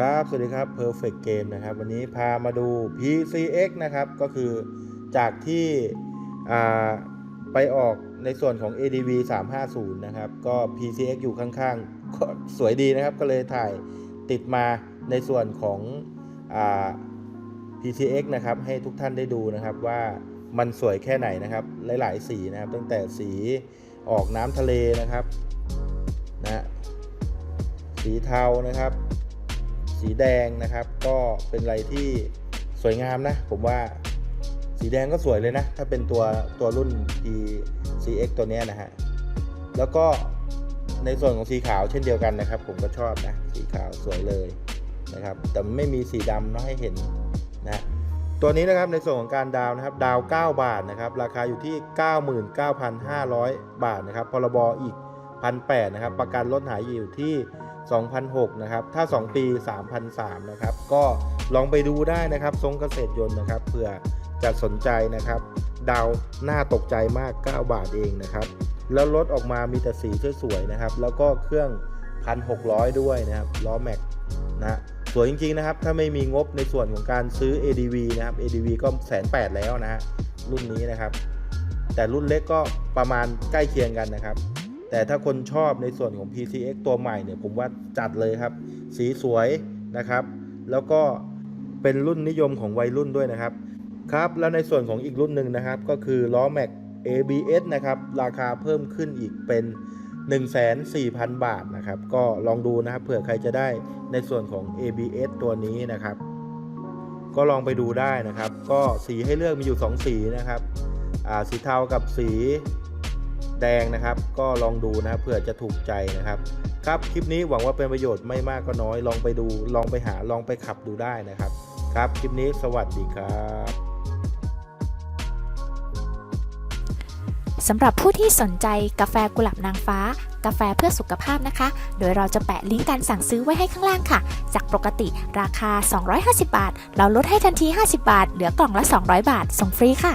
ครับสวัสดีครับ Perfect Game นะครับวันนี้พามาดู PCX นะครับก็คือจากที่ไปออกในส่วนของ ADV 350 นะครับ ก็ PCX อยู่ข้างๆก็สวยดีนะครับ ก็เลยถ่ายติดมาในส่วนของอ PCX นะครับ ให้ทุกท่านได้ดูนะครับว่ามันสวยแค่ไหนนะครับ หลายๆ สีนะครับ ตั้งแต่สีออกน้ำทะเลนะครับนะสีเทานะครับ สีแดงนะครับ ก็เป็นอะไรที่สวยงามนะ ผมว่าสีแดงก็สวยเลยนะ ถ้าเป็นตัวตัวรุ่น PCX ตัวนี้นะฮะ แล้วก็ในส่วนของสีขาวเช่นเดียวกันนะครับ ผมก็ชอบนะ สีขาวสวยเลยนะครับ แต่ไม่มีสีดำเนาะให้เห็นนะตัวนี้นะครับในส่วนของการดาวนะครับ ดาว 9 บาทนะครับ ราคาอยู่ที่ 99,500 บาทนะครับพรบอีก 1,800นะครับ ประกันรถหายอยู่ที่ 2,006 นะครับ ถ้า 2 ปี 3,003นะครับ ก็ลองไปดูได้นะครับทรงเกษตรยนต์นะครับเผื่อจะสนใจนะครับ ดาวน่าตกใจมาก 9 บาทเองนะครับ แล้วรถออกมามีแต่สีสวยๆนะครับ แล้วก็เครื่อง 1,600 ด้วยนะครับ ล้อแม็กนะสวยจริงๆนะครับ ถ้าไม่มีงบในส่วนของการซื้อ ADV นะครับ ADV ก็แสนแปดแล้วนะฮะรุ่นนี้นะครับ แต่รุ่นเล็กก็ประมาณใกล้เคียงกันนะครับ แต่ถ้าคนชอบในส่วนของ PCX ตัวใหม่เนี่ยผมว่าจัดเลยครับ สีสวยนะครับ แล้วก็เป็นรุ่นนิยมของวัยรุ่นด้วยนะครับ ครับ แล้วในส่วนของอีกรุ่นหนึ่งนะครับ ก็คือล้อแม็ก ABS นะครับ ราคาเพิ่มขึ้นอีกเป็น 14,000 บาทนะครับ ก็ลองดูนะครับเผื่อใครจะได้ในส่วนของ ABS ตัวนี้นะครับ ก็ลองไปดูได้นะครับ ก็สีให้เลือกมีอยู่ 2 สีนะครับอ่าสีเทากับสี แดงนะครับ ก็ลองดูนะเผื่อจะถูกใจนะครับ ครับคลิปนี้หวังว่าเป็นประโยชน์ไม่มากก็น้อยลองไปดูลองไปหาลองไปขับดูได้นะครับ ครับคลิปนี้สวัสดีครับสำหรับผู้ที่สนใจกาแฟกุหลาบนางฟ้า กาแฟเพื่อสุขภาพนะคะ โดยเราจะแปะลิงก์การสั่งซื้อไว้ให้ข้างล่างค่ะ จากปกติราคา 250 บาท เราลดให้ทันที 50 บาท เหลือกล่องละ 200 บาท ส่งฟรีค่ะ